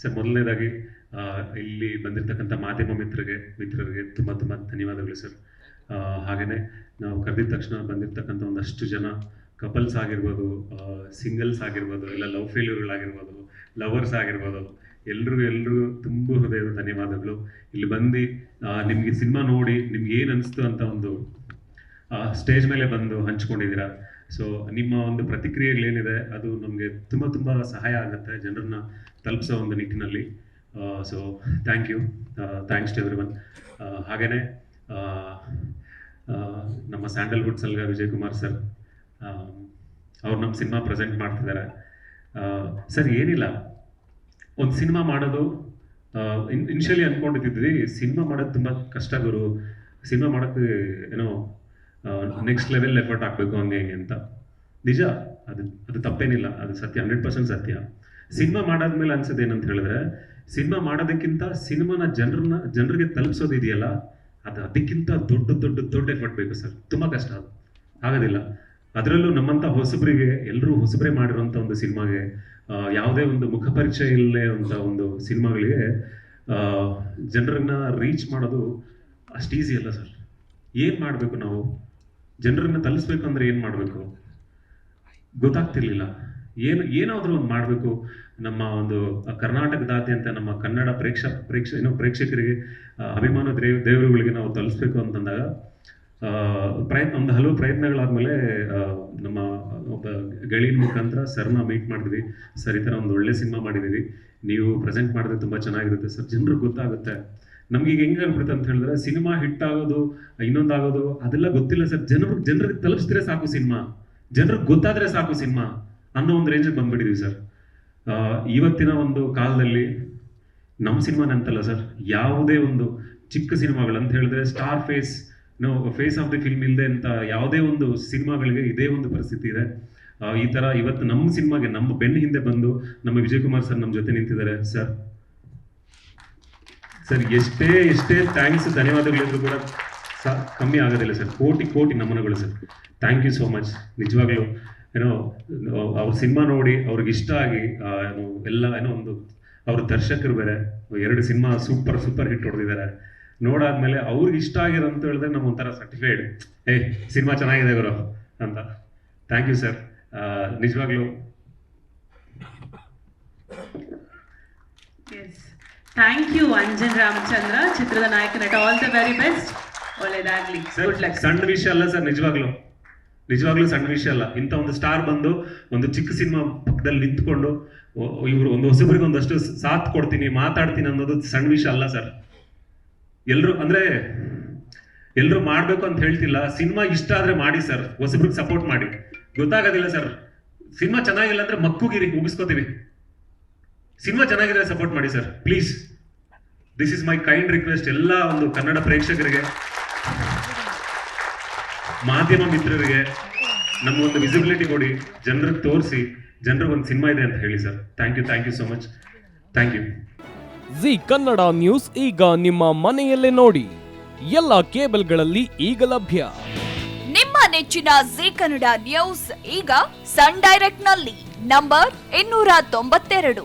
Sir, ಮೊದಲನೇದಾಗಿ ಇಲ್ಲಿ ಬಂದಿರತಕ್ಕಂಥ ಮಾಧ್ಯಮ ಮಿತ್ರರಿಗೆ ಮಿತ್ರರಿಗೆ ತುಂಬ ತುಂಬ ಧನ್ಯವಾದಗಳು ಸರ್. ಹಾಗೆಯೇ ನಾವು ಕರೆದಿದ ತಕ್ಷಣ ಬಂದಿರತಕ್ಕಂಥ ಒಂದಷ್ಟು ಜನ ಕಪಲ್ಸ್ ಆಗಿರ್ಬೋದು ಸಿಂಗಲ್ಸ್ ಆಗಿರ್ಬೋದು, ಇಲ್ಲ ಲವ್ ಫೇಲ್ಯೂರ್ಗಳಾಗಿರ್ಬೋದು, ಲವರ್ಸ್ ಆಗಿರ್ಬೋದು, ಎಲ್ರಿಗೂ ಎಲ್ರಿಗೂ ತುಂಬ ಹೃದಯದ ಧನ್ಯವಾದಗಳು. ಇಲ್ಲಿ ಬಂದು ನಿಮಗೆ ಸಿನಿಮಾ ನೋಡಿ ನಿಮ್ಗೆ ಏನು ಅನಿಸ್ತು ಅಂತ ಒಂದು ಸ್ಟೇಜ್ ಮೇಲೆ ಬಂದು ಹಂಚ್ಕೊಂಡಿದ್ದೀರಾ? ಸೊ ನಿಮ್ಮ ಒಂದು ಪ್ರತಿಕ್ರಿಯೆಗಳೇನಿದೆ, ಅದು ನಮಗೆ ತುಂಬ ತುಂಬ ಸಹಾಯ ಆಗುತ್ತೆ ಜನರನ್ನ ತಲುಪಿಸೋ ಒಂದು ನಿಟ್ಟಿನಲ್ಲಿ. So thank you thanks to everyone ಹಾಗೆಯೇ ನಮ್ಮ ಸ್ಯಾಂಡಲ್ವುಡ್ ಸಲ್ಗ ವಿಜಯ್ ಕುಮಾರ್ ಸರ್ ಅವ್ರು ನಮ್ಮ ಸಿನಿಮಾ ಪ್ರೆಸೆಂಟ್ ಮಾಡ್ತಿದ್ದಾರೆ ಸರ್ ಏನಿಲ್ಲ. ಒಂದು ಸಿನಿಮಾ ಮಾಡೋದು ಇನ್ ಇನಿಷಿಯಲಿ ಅಂದ್ಕೊಂಡಿದ್ವಿ ಸಿನಿಮಾ ಮಾಡೋದು ತುಂಬ ಕಷ್ಟ ಗುರು. ಸಿನಿಮಾ ಮಾಡೋಕ್ಕೆ ಏನೋ ನೆಕ್ಸ್ಟ್ ಲೆವೆಲ್ ಎಫರ್ಟ್ ಹಾಕ್ಬೇಕು ಹಂಗೆ ಹಂಗೆ ಅಂತ. ನಿಜ, ಅದು ಅದು ತಪ್ಪೇನಿಲ್ಲ, ಅದು ಸತ್ಯ ಹಂಡ್ರೆಡ್ ಪರ್ಸೆಂಟ್ ಸತ್ಯ. ಸಿನಿಮಾ ಮಾಡಾದ್ಮೇಲೆ ಅನ್ಸೋದು ಏನಂತ ಹೇಳಿದ್ರೆ, ಸಿನಿಮಾ ಮಾಡೋದಕ್ಕಿಂತ ಸಿನಿಮಾನ ಜನರನ್ನ, ಜನರಿಗೆ ತಲುಪಿಸೋದು ಇದೆಯಲ್ಲ, ಅದು ಅದಕ್ಕಿಂತ ದೊಡ್ಡ ದೊಡ್ಡ ದೊಡ್ಡ ಎಫರ್ಟ್ ಬೇಕು ಸರ್. ತುಂಬ ಕಷ್ಟ ಅದು. ಆಗೋದಿಲ್ಲ. ಅದರಲ್ಲೂ ನಮ್ಮಂಥ ಹೊಸಬರಿಗೆ ಎಲ್ಲರೂ ಹೊಸಬರೇ ಮಾಡಿರುವಂಥ ಒಂದು ಸಿನಿಮಾಗೆ ಯಾವುದೇ ಒಂದು ಮುಖ ಪರಿಚಯ ಇಲ್ಲದೆ ಅಂತ ಒಂದು ಸಿನಿಮಾಗಳಿಗೆ ಜನರನ್ನ ರೀಚ್ ಮಾಡೋದು ಅಷ್ಟು ಈಸಿ ಅಲ್ಲ ಸರ್. ಏನು ಮಾಡಬೇಕು ನಾವು? ಜನರನ್ನ ತಲಿಸ್ಬೇಕು ಅಂದ್ರೆ ಏನು ಮಾಡಬೇಕು? ಗೊತ್ತಾಗ್ತಿರ್ಲಿಲ್ಲ. ಏನು, ಏನಾದರೂ ಒಂದು ಮಾಡಬೇಕು. ನಮ್ಮ ಒಂದು ಕರ್ನಾಟಕದಾದ್ಯಂತ ನಮ್ಮ ಕನ್ನಡ ಪ್ರೇಕ್ಷ ಪ್ರೇಕ್ಷ, ಏನೋ ಪ್ರೇಕ್ಷಕರಿಗೆ ಅಭಿಮಾನ ದೇವ್ ದೇವರುಗಳಿಗೆ ನಾವು ತಲುಪಿಸ್ಬೇಕು ಅಂತಂದಾಗ ಪ್ರಯತ್ನ, ಒಂದು ಹಲವು ಪ್ರಯತ್ನಗಳಾದ್ಮೇಲೆ ನಮ್ಮ ಒಬ್ಬ ಗೆಳೆಯನ ಮುಖಾಂತರ ಸರ್ನ ಮೀಟ್ ಮಾಡಿದ್ವಿ. ಸರ್, ಈ ಥರ ಒಂದು ಒಳ್ಳೆ ಸಿನಿಮಾ ಮಾಡಿದ್ದೀವಿ ನೀವು ಪ್ರೆಸೆಂಟ್ ಮಾಡಿದ್ರೆ ತುಂಬ ಚೆನ್ನಾಗಿರುತ್ತೆ. ಸರ್, ಜನರಿಗೆ ಗೊತ್ತಾಗುತ್ತೆ. ನಮ್ಗೆ ಈಗ ಹೆಂಗಾಗ್ಬಿಡುತ್ತೆ ಅಂತ ಹೇಳಿದ್ರೆ, ಸಿನಿಮಾ ಹಿಟ್ ಆಗೋದು ಇನ್ನೊಂದಾಗೋದು ಅದೆಲ್ಲ ಗೊತ್ತಿಲ್ಲ ಸರ್. ಜನರು, ಜನರಿಗೆ ತಲುಪಿಸಿದ್ರೆ ಸಾಕು ಸಿನಿಮಾ. ಜನರಿಗೆ ಗೊತ್ತಾದ್ರೆ ಸಾಕು ಸಿನಿಮಾ ಅನ್ನೋ ಒಂದು ರೇಂಜಿಗೆ ಬಂದ್ಬಿಟ್ಟಿದೀವಿ ಸರ್. ಇವತ್ತಿನ ಒಂದು ಕಾಲದಲ್ಲಿ ನಮ್ಮ ಸಿನಿಮಾನ ಅಂತಲ್ಲ ಸರ್. ಯಾವುದೇ ಒಂದು ಚಿಕ್ಕ ಸಿನಿಮಾಗಳು ಅಂತ ಹೇಳಿದ್ರೆ star face no face of the film ಇಲ್ಲದೆ ಅಂತ ಯಾವುದೇ ಒಂದು ಸಿನಿಮಾಗಳಿಗೆ ಇದೇ ಒಂದು ಪರಿಸ್ಥಿತಿ ಇದೆ. ಈ ತರ ಇವತ್ತು ನಮ್ಮ ಸಿನಿಮಾಗೆ ನಮ್ಮ ಬೆನ್ನ ಹಿಂದೆ ಬಂದು ನಮ್ಮ ವಿಜಯ್ ಕುಮಾರ್ ಸರ್ ನಮ್ಮ ಜೊತೆ ನಿಂತಿದ್ದಾರೆ ಸರ್. ಸರ್, ಎಷ್ಟೇ ಎಷ್ಟೇ ಥ್ಯಾಂಕ್ಸ್ ಧನ್ಯವಾದಗಳಿದ್ರು ಕೂಡ ಕಮ್ಮಿ ಆಗೋದಿಲ್ಲ ಸರ್. ಕೋಟಿ ಕೋಟಿ ನಮನಗಳು sir. Thank you so much ನಿಜವಾಗ್ಲೂ, ಏನೋ, ಅವ್ರ ಸಿನಿಮಾ ನೋಡಿ, ಅವ್ರಿಗೆ ಇಷ್ಟ ಆಗಿ ಏನೋ, ಎಲ್ಲ, ಏನೋ ಒಂದು, ಅವ್ರ ದರ್ಶಕರು ಬೇರೆ, ಎರಡು ಸಿನಿಮಾ ಸೂಪರ್ ಸೂಪರ್ ಹಿಟ್ ಹೊಡೆದಿದ್ದಾರೆ. ನೋಡಾದ್ಮೇಲೆ ಅವ್ರಿಗೆ ಇಷ್ಟ ಆಗಿರೋ ಅಂತ ಹೇಳಿದ್ರೆ ನಮ್ಮ ಒಂಥರ ಸರ್ಟಿಫೈಡ್ ಏ, ಸಿನಿಮಾ ಚೆನ್ನಾಗಿದೆ ಗುರು ಅಂತ. ಥ್ಯಾಂಕ್ ಯು ಸರ್ ನಿಜವಾಗ್ಲೂ. ಥ್ಯಾಂಕ್ ಯು ಅಂಜನ್ ರಾಮಚಂದ್ರ ಚಿತ್ರದ ನಾಯಕ ನಟ ಆಲ್ ದ ವೆರಿ ಬೆಸ್ಟ್ ಒಳ್ಳೇದಾಗ್ಲಿ. ಗುಡ್ ಲಕ್ ಸಣ್ಣ ವಿಷಯ ಅಲ್ಲ ಸರ್ ನಿಜವಾಗ್ಲೂ. ನಿಜವಾಗ್ಲೂ ಸಣ್ಣ ವಿಷಯ ಅಲ್ಲ. ಇಂಥ ಒಂದು ಸ್ಟಾರ್ ಬಂದು ಒಂದು ಚಿಕ್ಕ ಸಿನಿಮಾ ಪಕ್ಕದಲ್ಲಿ ನಿಂತ್ಕೊಂಡು ಇವರು ಒಂದು ಹೊಸಬರಿಗೆ ಒಂದಷ್ಟು ಸಾಥ್ ಕೊಡ್ತೀನಿ ಮಾತಾಡ್ತೀನಿ ಅನ್ನೋದು ಸಣ್ಣ ವಿಷಯ ಅಲ್ಲ ಸರ್. ಎಲ್ಲರೂ ಅಂದ್ರೆ ಎಲ್ಲರೂ ಮಾಡ್ಬೇಕು ಅಂತ ಹೇಳ್ತಿಲ್ಲ. ಸಿನಿಮಾ ಇಷ್ಟ ಆದ್ರೆ ಮಾಡಿ ಸರ್ ಹೊಸಬ್ರಿಗೆ ಸಪೋರ್ಟ್ ಮಾಡಿ. ಗೊತ್ತಾಗೋದಿಲ್ಲ ಸರ್. ಸಿನಿಮಾ ಚೆನ್ನಾಗಿಲ್ಲ ಅಂದ್ರೆ ಮಕ್ಕುಗಿರಿ ಮುಗಿಸ್ಕೋತೀವಿ. ಸಿನಿಮಾ ಚೆನ್ನಾಗಿದೆ ಸಪೋರ್ಟ್ ಮಾಡಿ sir. Please this is my kind request ಎಲ್ಲ ಒಂದು ಕನ್ನಡ ಪ್ರೇಕ್ಷಕರಿಗೆ ಮಾಧ್ಯಮ ಮಿತ್ರರಿಗೆ ನಮ್ಮ ಒಂದು ವಿಸಿಬಿಲಿಟಿ ಕೊಡಿ ಜನರಿಗೆ ತೋರಿಸಿ ಜನರಿಗೆ ಒಂದು ಸಿನಿಮಾ ಇದೆ ಅಂತ ಹೇಳಿ sir. Thank you thank you so much thank you Zee Kannada news ಈಗ ನಿಮ್ಮ ಮನೆಯಲ್ಲೇ ನೋಡಿ. ಎಲ್ಲ ಕೇಬಲ್ಗಳಲ್ಲಿ ಈಗ ಲಭ್ಯ. ನಿಮ್ಮ ನೆಚ್ಚಿನ ಜಿ ಕನ್ನಡ ನ್ಯೂಸ್ ಈಗ ಸನ್ ಡೈರೆಕ್ಟ್ನಲ್ಲಿ ನಂಬರ್ ಇನ್ನೂರ ತೊಂಬತ್ತೆರಡು.